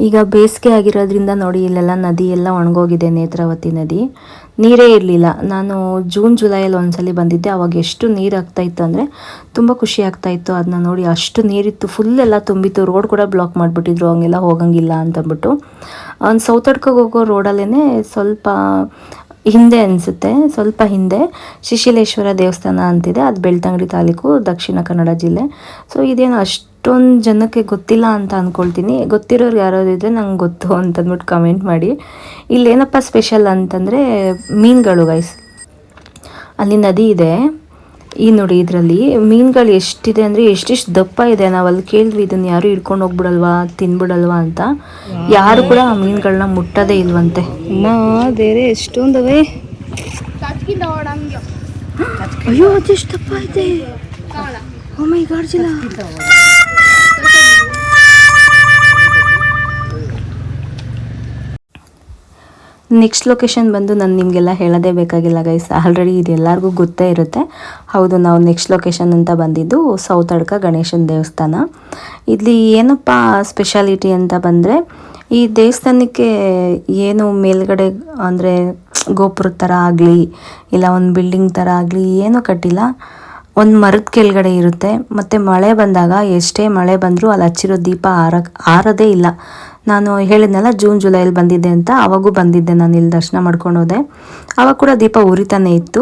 ಈಗ ಬೇಸಿಗೆ ಆಗಿರೋದ್ರಿಂದ ನೋಡಿ, ಇಲ್ಲೆಲ್ಲ ನದಿ ಎಲ್ಲ ಒಣಗೋಗಿದೆ ನೇತ್ರಾವತಿ ನದಿ. ನೀರೇ ಇರಲಿಲ್ಲ. ನಾನು ಜೂನ್, ಜುಲೈಯಲ್ಲಿ ಒಂದ್ಸಲಿ ಬಂದಿದ್ದೆ. ಅವಾಗ ಎಷ್ಟು ನೀರು ಆಗ್ತಾ ಇತ್ತು ಅಂದರೆ ತುಂಬ ಖುಷಿ ಆಗ್ತಾ ಇತ್ತು. ಅದನ್ನ ನೋಡಿ ಅಷ್ಟು ನೀರಿತ್ತು. ಫುಲ್ ಎಲ್ಲ ತುಂಬಿತ್ತು. ರೋಡ್ ಕೂಡ ಬ್ಲಾಕ್ ಮಾಡಿಬಿಟ್ಟಿದ್ರು. ಹಂಗೆಲ್ಲ ಹೋಗಂಗಿಲ್ಲ ಅಂತಂದ್ಬಿಟ್ಟು ಒಂದು ಸೌತಡ್ಕೋಗಿ ಹೋಗೋ ರೋಡಲ್ಲೇ ಸ್ವಲ್ಪ ಹಿಂದೆ ಅನಿಸುತ್ತೆ. ಸ್ವಲ್ಪ ಹಿಂದೆ ಶಿಶಿಲೇಶ್ವರ ದೇವಸ್ಥಾನ ಅಂತಿದೆ. ಅದು ಬೆಳ್ತಂಗಡಿ ತಾಲೂಕು ದಕ್ಷಿಣ ಕನ್ನಡ ಜಿಲ್ಲೆ. ಸೊ ಇದೇನು ಅಷ್ಟೊಂದು ಜನಕ್ಕೆ ಗೊತ್ತಿಲ್ಲ ಅಂತ ಅಂದ್ಕೊಳ್ತೀನಿ ಗೊತ್ತಿರೋರು ಯಾರಾದ್ರು ಇದ್ದರೆ ನಂಗೆ ಗೊತ್ತು ಅಂತಂದ್ಬಿಟ್ಟು ಕಮೆಂಟ್ ಮಾಡಿ. ಇಲ್ಲೇನಪ್ಪ ಸ್ಪೆಷಲ್ ಅಂತಂದರೆ ಮೀನುಗಳು ಗೈಸ್ ಅಲ್ಲಿ ನದಿ ಇದೆ. ಈ ನೋಡಿ ಇದರಲ್ಲಿ ಮೀನುಗಳು ಎಷ್ಟಿದೆ ಅಂದರೆ ಎಷ್ಟೆಷ್ಟು ದಪ್ಪ ಇದೆ. ನಾವು ಅಲ್ಲಿ ಕೇಳಿದ್ವಿ ಇದನ್ನು ಯಾರು ಹಿಡ್ಕೊಂಡು ಹೋಗ್ಬಿಡಲ್ವಾ ತಿನ್ಬಿಡಲ್ವಾ ಅಂತ. ಯಾರು ಕೂಡ ಆ ಮೀನುಗಳನ್ನ ಮುಟ್ಟೋದೇ ಇಲ್ವಂತೆ. ಅಮ್ಮ ಬೇರೆ ಎಷ್ಟೊಂದವೆ. ಅಯ್ಯೋ ಅದೆಷ್ಟು ದಪ್ಪ ಐತೆ oh my god next location ಬಂದು ನಾನು ನಿಮಗೆಲ್ಲ ಹೇಳೋದೇ ಬೇಕಾಗಿಲ್ಲ ಗೈಸ್ ಆಲ್ರೆಡಿ ಇದು ಎಲ್ಲರಿಗೂ ಗೊತ್ತೇ ಇರುತ್ತೆ. ಹೌದು, ನಾವು ನೆಕ್ಸ್ಟ್ ಲೊಕೇಶನ್ ಅಂತ ಬಂದಿದ್ದು ಸೌತ್ ಅಡ್ಕ ಗಣೇಶನ ದೇವಸ್ಥಾನ. ಇಲ್ಲಿ ಏನಪ್ಪ ಸ್ಪೆಷಾಲಿಟಿ ಅಂತ ಬಂದರೆ, ಈ ದೇವಸ್ಥಾನಕ್ಕೆ ಏನು ಮೇಲ್ಗಡೆ ಅಂದರೆ ಗೋಪುರದ ಥರ ಆಗಲಿ, ಇಲ್ಲ ಒಂದು ಬಿಲ್ಡಿಂಗ್ ಥರ ಆಗಲಿ, ಏನೂ ಕಟ್ಟಿಲ್ಲ. ಒಂದು ಮರದ ಕೆಳಗಡೆ ಇರುತ್ತೆ. ಮತ್ತು ಮಳೆ ಬಂದಾಗ ಎಷ್ಟೇ ಮಳೆ ಬಂದರೂ ಅಲ್ಲಿ ಹಚ್ಚಿರೋ ದೀಪ ಆರ, ಆರದೇ ಇಲ್ಲ. ನಾನು ಹೇಳಿದ್ನಲ್ಲ, ಜೂನ್, ಜುಲೈಲಿ ಬಂದಿದ್ದೆ ಅಂತ. ಅವಾಗೂ ಬಂದಿದ್ದೆ ನಾನು ಇಲ್ಲಿ ದರ್ಶನ ಮಾಡ್ಕೊಂಡು ಹೋದೆ. ಅವಾಗ ಕೂಡ ದೀಪ ಉರಿತಾನೆ ಇತ್ತು.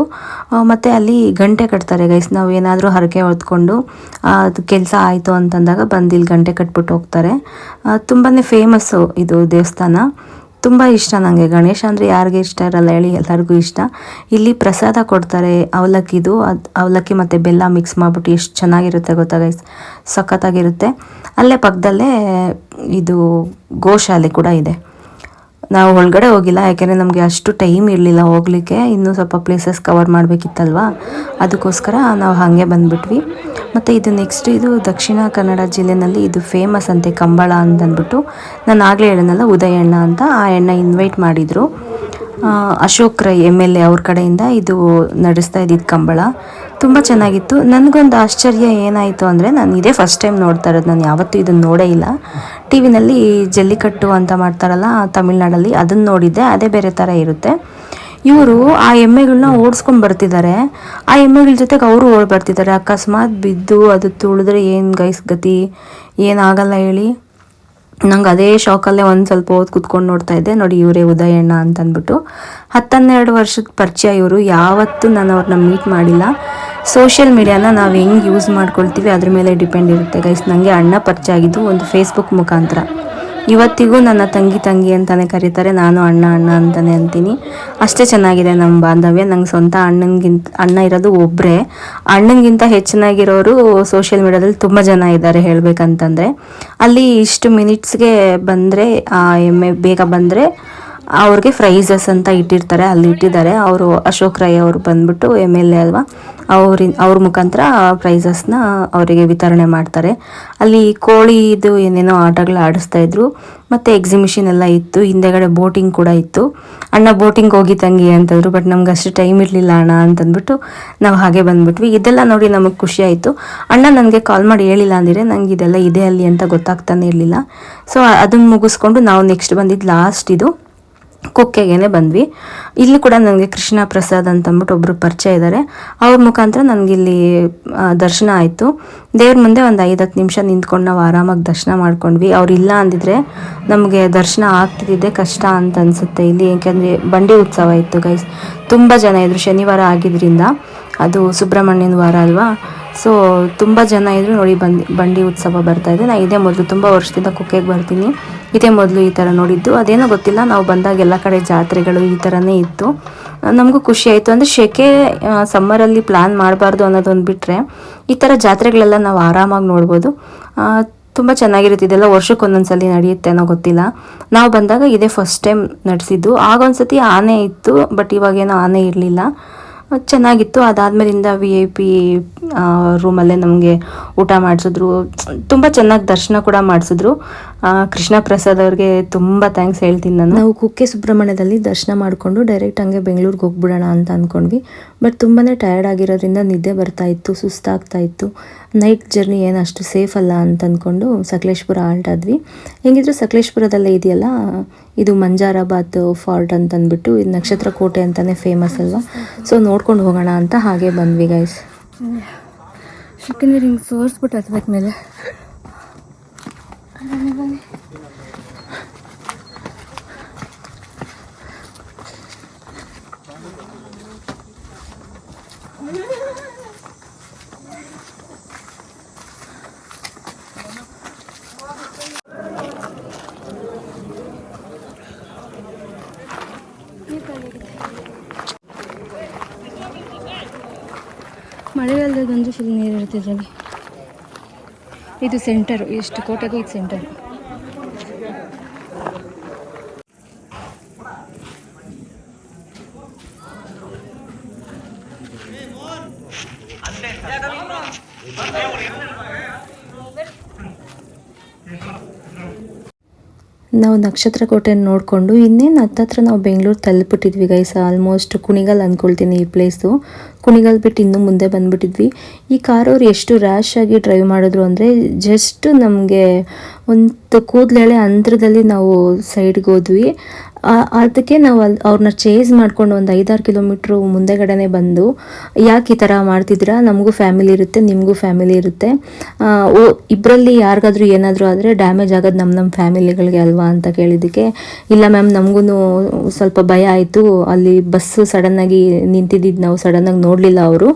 ಮತ್ತು ಮತ್ತೆ ಅಲ್ಲಿ ಗಂಟೆ ಕಟ್ತಾರೆ ಗೈಸ್ ನಾವು ಏನಾದರೂ ಹರಕೆ ಹೊತ್ಕೊಂಡು ಅದು ಕೆಲಸ ಆಯಿತು ಅಂತಂದಾಗ ಬಂದು ಇಲ್ಲಿ ಗಂಟೆ ಕಟ್ಬಿಟ್ಟು ಹೋಗ್ತಾರೆ. ತುಂಬಾ ಫೇಮಸ್ಸು ಇದು ದೇವಸ್ಥಾನ. ತುಂಬ ಇಷ್ಟ ನನಗೆ ಗಣೇಶ ಅಂದರೆ ಯಾರಿಗೆ ಇಷ್ಟ ಇರಲ್ಲ ಹೇಳಿ ಎಲ್ಲರಿಗೂ ಇಷ್ಟ. ಇಲ್ಲಿ ಪ್ರಸಾದ ಕೊಡ್ತಾರೆ ಅವಲಕ್ಕಿದು. ಅದು ಅವಲಕ್ಕಿ ಮತ್ತು ಬೆಲ್ಲ ಮಿಕ್ಸ್ ಮಾಡಿಬಿಟ್ಟು ಎಷ್ಟು ಚೆನ್ನಾಗಿರುತ್ತೆ ಗೊತ್ತಾ ಸಖತ್ತಾಗಿರುತ್ತೆ. ಅಲ್ಲೇ ಪಕ್ಕದಲ್ಲೇ ಇದು ಗೋಶಾಲೆ ಕೂಡ ಇದೆ. ನಾವು ಒಳಗಡೆ ಹೋಗಿಲ್ಲ, ಯಾಕೆಂದರೆ ನಮಗೆ ಅಷ್ಟು ಟೈಮ್ ಇರಲಿಲ್ಲ ಹೋಗಲಿಕ್ಕೆ. ಇನ್ನೂ ಸ್ವಲ್ಪ ಪ್ಲೇಸಸ್ ಕವರ್ ಮಾಡಬೇಕಿತ್ತಲ್ವಾ? ಅದಕ್ಕೋಸ್ಕರ ನಾವು ಹಾಗೆ ಬಂದುಬಿಟ್ವಿ. ಮತ್ತು ಇದು ನೆಕ್ಸ್ಟ್ ಇದು ದಕ್ಷಿಣ ಕನ್ನಡ ಜಿಲ್ಲೆನಲ್ಲಿ ಇದು ಫೇಮಸ್ ಅಂತೆ ಕಂಬಳ ಅಂತ ಅಂದ್ಬಿಟ್ಟು ನಾನು ಆಗಲೇ ಹೇಳಿದ್ನಲ್ಲ ಉದಯ ಅಣ್ಣ ಅಂತ, ಆ ಎಣ್ಣ ಇನ್ವೈಟ್ ಮಾಡಿದರು. Ashok Rai M L A ಅವ್ರ ಕಡೆಯಿಂದ ಇದು ನಡೆಸ್ತಾ ಇದ್ದಿದ್ದು ಕಂಬಳ. ತುಂಬ ಚೆನ್ನಾಗಿತ್ತು. ನನಗೊಂದು ಆಶ್ಚರ್ಯ ಏನಾಯಿತು ಅಂದರೆ ನಾನು ಇದೇ ಫಸ್ಟ್ ಟೈಮ್ ನೋಡ್ತಾ ಇರೋದು. ನಾನು ಯಾವತ್ತೂ ಇದನ್ನು ನೋಡೇ ಇಲ್ಲ. ಟಿ ವಿನಲ್ಲಿ ಜಲ್ಲಿಕಟ್ಟು ಅಂತ ಮಾಡ್ತಾರಲ್ಲ ತಮಿಳ್ನಾಡಲ್ಲಿ ಅದನ್ನು ನೋಡಿದ್ದೆ. ಅದೇ ಬೇರೆ ಥರ ಇರುತ್ತೆ. ಇವರು ಆ ಎಮ್ಮೆಗಳನ್ನ ಓಡಿಸ್ಕೊಂಡು ಬರ್ತಿದ್ದಾರೆ ಆ ಎಮ್ಮೆಗಳ ಜೊತೆಗೆ ಅವರು ಓಡ್ ಬರ್ತಿದ್ದಾರೆ ಅಕಸ್ಮಾತ್ ಬಿದ್ದು ಅದು ತುಳಿದ್ರೆ ಏನು ಗೈಸ್ ಗತಿ? ಏನಾಗಲ್ಲ ಹೇಳಿ. ನಂಗೆ ಅದೇ ಶಾಕಲ್ಲೇ ಒಂದು ಸ್ವಲ್ಪ ಓದ್ ಕುತ್ಕೊಂಡು ನೋಡ್ತಾ ಇದ್ದೆ. ನೋಡಿ ಇವರೇ ಉದಯಣ್ಣ ಅಂತಂದ್ಬಿಟ್ಟು ಹತ್ತನ್ನೆರಡು ವರ್ಷದ ಪರಿಚಯ ಇವರು. ಯಾವತ್ತೂ ನಾನು ಅವ್ರನ್ನ ಮೀಟ್ ಮಾಡಿಲ್ಲ. ಸೋಷಿಯಲ್ ಮೀಡಿಯಾನ ನಾವು ಹೆಂಗೆ ಯೂಸ್ ಮಾಡ್ಕೊಳ್ತೀವಿ ಅದ್ರ ಮೇಲೆ ಡಿಪೆಂಡ್ ಇರುತ್ತೆ ಗೈಸ್ ನನಗೆ ಅಣ್ಣ ಪರಿಚಯ ಆಗಿದ್ದು ಒಂದು ಫೇಸ್ಬುಕ್ ಮುಖಾಂತರ. ಇವತ್ತಿಗೂ ನನ್ನ ತಂಗಿ ತಂಗಿ ಅಂತಾನೆ ಕರೀತಾರೆ, ನಾನು ಅಣ್ಣ ಅಣ್ಣ ಅಂತಾನೆ ಅಂತೀನಿ. ಅಷ್ಟೇ ಚೆನ್ನಾಗಿದೆ ನಮ್ಮ ಬಾಂಧವ್ಯ. ನಂಗೆ ಸ್ವಂತ ಅಣ್ಣನಿಗಿಂತ, ಅಣ್ಣ ಇರೋದು ಒಬ್ಬರೇ ಅಣ್ಣನಿಗಿಂತ ಹೆಚ್ಚಿನಾಗಿರೋರು ಸೋಷಿಯಲ್ ಮೀಡಿಯಾದಲ್ಲಿ ತುಂಬ ಜನ ಇದ್ದಾರೆ ಹೇಳಬೇಕಂತಂದರೆ. ಅಲ್ಲಿ ಇಷ್ಟು ಮಿನಿಟ್ಸ್ಗೆ ಬಂದರೆ ಎಮ್ಮೆ ಬೇಗ ಬಂದರೆ ಅವ್ರಿಗೆ ಪ್ರೈಸಸ್ ಅಂತ ಇಟ್ಟಿರ್ತಾರೆ, ಅಲ್ಲಿ ಇಟ್ಟಿದ್ದಾರೆ. ಅವರು ಅಶೋಕ್ ರೈ ಅವರು ಬಂದ್ಬಿಟ್ಟು ಎಂ ಎಲ್ ಎ ಅಲ್ವಾ ಅವ್ರ ಅವ್ರ ಮುಖಾಂತರ ಪ್ರೈಸಸ್ನ ಅವರಿಗೆ ವಿತರಣೆ ಮಾಡ್ತಾರೆ. ಅಲ್ಲಿ ಕೋಳಿದು ಏನೇನೋ ಆಟಗಳು ಆಡಿಸ್ತಾ ಇದ್ರು, ಮತ್ತು ಎಕ್ಸಿಬಿಷನ್ ಎಲ್ಲ ಇತ್ತು, ಹಿಂದೆಗಡೆ ಬೋಟಿಂಗ್ ಕೂಡ ಇತ್ತು. ಅಣ್ಣ ಬೋಟಿಂಗ್ ಹೋಗಿ ತಂಗಿ ಅಂತಂದ್ರು ಬಟ್ ನಮ್ಗೆ ಅಷ್ಟು ಟೈಮ್ ಇರಲಿಲ್ಲ ಅಣ್ಣ ಅಂತಂದ್ಬಿಟ್ಟು ನಾವು ಹಾಗೆ ಬಂದ್ಬಿಟ್ವಿ. ಇದೆಲ್ಲ ನೋಡಿ ನಮಗೆ ಖುಷಿ ಆಯಿತು. ಅಣ್ಣ ನನಗೆ ಕಾಲ್ ಮಾಡಿ ಹೇಳಿಲ್ಲ ಅಂದಿರೇ ನಂಗೆ ಇದೆಲ್ಲ ಇದೆ ಅಲ್ಲಿ ಅಂತ ಗೊತ್ತಾಗ್ತಾನೆ ಇರಲಿಲ್ಲ. ಸೊ ಅದನ್ನು ಮುಗಿಸ್ಕೊಂಡು ನಾವು ನೆಕ್ಸ್ಟ್ ಬಂದಿದ್ದು ಲಾಸ್ಟ್ ಇದು. ಕುಕ್ಕೆಗೇನೆ ಬಂದ್ವಿ. ಇಲ್ಲಿ ಕೂಡ ನನಗೆ ಕೃಷ್ಣ ಪ್ರಸಾದ್ ಅಂತ ಅಂದ್ಬಿಟ್ಟು ಒಬ್ಬರು ಪರಿಚಯ ಇದ್ದಾರೆ ಅವ್ರ ಮುಖಾಂತರ ನನಗಿಲ್ಲಿ ದರ್ಶನ ಆಯಿತು. ದೇವ್ರ ಮುಂದೆ ಒಂದು ಐದು ಹತ್ತು ನಿಮಿಷ ನಿಂತ್ಕೊಂಡು ನಾವು ಆರಾಮಾಗಿ ದರ್ಶನ ಮಾಡ್ಕೊಂಡ್ವಿ. ಅವ್ರು ಇಲ್ಲ ಅಂದಿದ್ರೆ ನಮಗೆ ದರ್ಶನ ಆಗ್ತಿದ್ದೆ ಕಷ್ಟ ಅಂತ ಅನಿಸುತ್ತೆ ಇಲ್ಲಿ. ಏಕೆಂದರೆ ಬಂಡಿ ಉತ್ಸವ ಇತ್ತು ಗೈಸ್ ತುಂಬ ಜನ ಇದ್ರು ಶನಿವಾರ ಆಗಿದ್ರಿಂದ. ಅದು ಸುಬ್ರಹ್ಮಣ್ಯನ ವಾರ ಅಲ್ವಾ? ಸೊ ತುಂಬ ಜನ ಇದ್ರು ನೋಡಿ ಬಂದು, ಬಂಡಿ ಉತ್ಸವ ಬರ್ತಾ ಇದೆ. ನಾನು ಇದೇ ಮೊದಲು ತುಂಬ ವರ್ಷದಿಂದ ಕುಕ್ಕೆಗೆ ಬರ್ತೀನಿ. ಇದೇ ಮೊದಲು ಈ ಥರ ನೋಡಿದ್ದು. ಅದೇನೋ ಗೊತ್ತಿಲ್ಲ. ನಾವು ಬಂದಾಗ ಎಲ್ಲ ಕಡೆ ಜಾತ್ರೆಗಳು ಈ ಥರನೇ ಇತ್ತು. ನಮಗೂ ಖುಷಿ ಆಯಿತು. ಅಂದರೆ ಶೆಕೆ ಸಮ್ಮರಲ್ಲಿ ಪ್ಲ್ಯಾನ್ ಮಾಡಬಾರ್ದು ಅನ್ನೋದೊಂದು ಬಿಟ್ಟರೆ ಈ ಥರ ಜಾತ್ರೆಗಳೆಲ್ಲ ನಾವು ಆರಾಮಾಗಿ ನೋಡ್ಬೋದು. ತುಂಬ ಚೆನ್ನಾಗಿರುತ್ತೆ. ಇದೆಲ್ಲ ವರ್ಷಕ್ಕೆ ಒಂದೊಂದ್ಸಲಿ ನಡೆಯುತ್ತೆ ಅನ್ನೋ ಗೊತ್ತಿಲ್ಲ. ನಾವು ಬಂದಾಗ ಇದೇ ಫಸ್ಟ್ ಟೈಮ್ ನಡೆಸಿದ್ದು. ಆಗೊಂದ್ಸತಿ ಆನೆ ಇತ್ತು ಬಟ್ ಇವಾಗೇನೋ ಆನೆ ಇರಲಿಲ್ಲ. ಚೆನ್ನಾಗಿತ್ತು. ಅದಾದ್ಮೇಲಿಂದ ವಿ ಐ ಪಿ ರೂಮಲ್ಲೇ ನಮಗೆ ಊಟ ಮಾಡಿಸಿದ್ರು. ತುಂಬ ಚೆನ್ನಾಗಿ ದರ್ಶನ ಕೂಡ ಮಾಡಿಸಿದ್ರು. ಕೃಷ್ಣ ಪ್ರಸಾದ್ ಅವ್ರಿಗೆ ತುಂಬ ಥ್ಯಾಂಕ್ಸ್ ಹೇಳ್ತೀನಿ ನಾನು. ನಾವು ಕುಕ್ಕೆ ಸುಬ್ರಹ್ಮಣ್ಯದಲ್ಲಿ ದರ್ಶನ ಮಾಡಿಕೊಂಡು ಡೈರೆಕ್ಟ್ ಹಂಗೆ ಬೆಂಗಳೂರಿಗೆ ಹೋಗ್ಬಿಡೋಣ ಅಂತ ಅಂದ್ಕೊಂಡ್ವಿ ಬಟ್ ತುಂಬಾ ಟಯರ್ಡ್ ಆಗಿರೋದ್ರಿಂದ ನಿದ್ದೆ ಬರ್ತಾ ಇತ್ತು, ಸುಸ್ತಾಗ್ತಾ ಇತ್ತು. ನೈಟ್ ಜರ್ನಿ ಏನು ಅಷ್ಟು ಸೇಫ್ ಅಲ್ಲ ಅಂತ ಅಂದ್ಕೊಂಡು ಸಕಲೇಶ್ಪುರ ಆಲ್ಟ್ ಆದ್ವಿ ಹೆಂಗಿದ್ರು ಸಕಲೇಶ್ಪುರದಲ್ಲೇ ಇದೆಯಲ್ಲ ಇದು ಮಂಜಾರಾಬಾದ್ ಫಾರ್ಟ್ ಅಂತ ಅಂದ್ಬಿಟ್ಟು ಇದು ನಕ್ಷತ್ರ ಕೋಟೆ ಅಂತಲೇ ಫೇಮಸ್ ಅಲ್ವಾ? ಸೊ ನೋಡ್ಕೊಂಡು ಹೋಗೋಣ ಅಂತ ಹಾಗೆ ಬಂದ್ವಿ ಗೈಸ್ ಯಾಕಂದ್ರೆ ಹಿಂಗೆ ಸೋರಿಸ್ಬಿಟ್ಟು ಹತ್ಬೇಕು ಮೇಲೆ ಮಳೆಗಾಲದಲ್ಲಿ ಬಂದು ಇದು ಸೆಂಟರು, ಎಷ್ಟು ಕೋಟೆಗೂ ಇದು ಸೆಂಟರ್. ನಾವು ನಕ್ಷತ್ರ ಕೋಟೆನ ನೋಡಿಕೊಂಡು ಇನ್ನೇನು ಹತ್ತತ್ರ ನಾವು ಬೆಂಗಳೂರು ತಲುಪಿಟ್ಟಿದ್ವಿ ಗೈಸ್ ಆಲ್ಮೋಸ್ಟ್ ಕುಣಿಗಲ್ ಅಂದ್ಕೊಳ್ತೀನಿ ಈ ಪ್ಲೇಸು ಕುಣಿಗಲ್ ಬಿಟ್ಟು ಇನ್ನೂ ಮುಂದೆ ಬಂದುಬಿಟ್ಟಿದ್ವಿ. ಈ ಕಾರವ್ರು ಎಷ್ಟು ರ್ಯಾಶ್ ಆಗಿ ಡ್ರೈವ್ ಮಾಡಿದ್ರು ಅಂದರೆ ಜಸ್ಟ್ ನಮಗೆ ಒಂದು ಕೂದಲೆಳೆ ಅಂತರದಲ್ಲಿ ನಾವು ಸೈಡ್ಗೆ ಹೋದ್ವಿ. ಅದಕ್ಕೆ ನಾವು ಅಲ್ಲಿ ಅವ್ರನ್ನ ಚೇಸ್ ಮಾಡ್ಕೊಂಡು ಒಂದು ಐದಾರು ಕಿಲೋಮೀಟ್ರು ಮುಂದೆಗಡೆನೆ ಬಂದು, ಯಾಕೆ ಈ ಥರ ಮಾಡ್ತಿದ್ದೀರಾ? ನಮಗೂ ಫ್ಯಾಮಿಲಿ ಇರುತ್ತೆ, ನಿಮಗೂ ಫ್ಯಾಮಿಲಿ ಇರುತ್ತೆ. ಓ ಇಬ್ಬರಲ್ಲಿ ಯಾರಿಗಾದ್ರೂ ಏನಾದರೂ ಆದರೆ ಡ್ಯಾಮೇಜ್ ಆಗೋದು ನಮ್ಮ ನಮ್ಮ ಫ್ಯಾಮಿಲಿಗಳಿಗೆ ಅಲ್ವಾ ಅಂತ ಕೇಳಿದ್ದಕ್ಕೆ, ಇಲ್ಲ ಮ್ಯಾಮ್ ನಮಗೂ ಸ್ವಲ್ಪ ಭಯ ಆಯಿತು. ಅಲ್ಲಿ ಬಸ್ಸು ಸಡನ್ನಾಗಿ ನಿಂತಿದ್ದು ನಾವು ಸಡನ್ನಾಗಿ ನೋಡಲಿಲ್ಲ ಅವರು.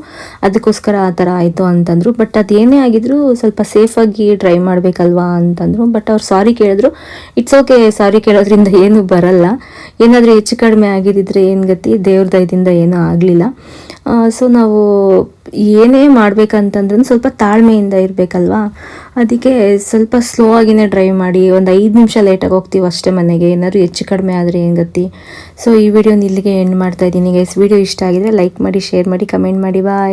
ಅದಕ್ಕೋಸ್ಕರ ಆ ಥರ ಆಯಿತು ಅಂತಂದರು. ಬಟ್ ಅದೇನೇ ಆಗಿದ್ರು ಸ್ವಲ್ಪ ಸೇಫಾಗಿ ಡ್ರೈವ್ ಮಾಡಬೇಕಲ್ವಾ ಅಂತಂದರು. ಬಟ್ ಅವ್ರು ಸಾರಿ ಕೇಳಿದ್ರು. ಇಟ್ಸ್ ಓಕೆ ಸಾರಿ ಕೇಳೋದ್ರಿಂದ ಏನೂ ಬರಲ್ಲ. ಏನಾದರೂ ಹೆಚ್ಚು ಕಡಿಮೆ ಆಗಿದ್ದಿದ್ರೆ ಏನು ಗತಿ? ದೇವ್ರ ದಯದಿಂದ ಏನೂ ಆಗಲಿಲ್ಲ. ಸೊ ನಾವು ಏನೇ ಮಾಡ್ಬೇಕಂತಂದ್ರೂ ಸ್ವಲ್ಪ ತಾಳ್ಮೆಯಿಂದ ಇರಬೇಕಲ್ವಾ? ಅದಕ್ಕೆ ಸ್ವಲ್ಪ ಸ್ಲೋ ಆಗಿನೇ ಡ್ರೈವ್ ಮಾಡಿ, ಒಂದು ಐದು ನಿಮಿಷ ಲೇಟಾಗಿ ಹೋಗ್ತೀವಿ ಅಷ್ಟೇ ಮನೆಗೆ. ಏನಾದ್ರು ಹೆಚ್ಚು ಕಡಿಮೆ ಆದರೆ ಏನು ಸೊ ಈ ವಿಡಿಯೋನ ಇಲ್ಲಿಗೆ ಎಂಡ್ ಮಾಡ್ತಾ ಇದ್ದೀನಿ ಗೈಸ್ ವಿಡಿಯೋ ಇಷ್ಟ ಆಗಿದ್ರೆ ಲೈಕ್ ಮಾಡಿ ಶೇರ್ ಮಾಡಿ ಕಮೆಂಟ್ ಮಾಡಿ. ಬಾಯ್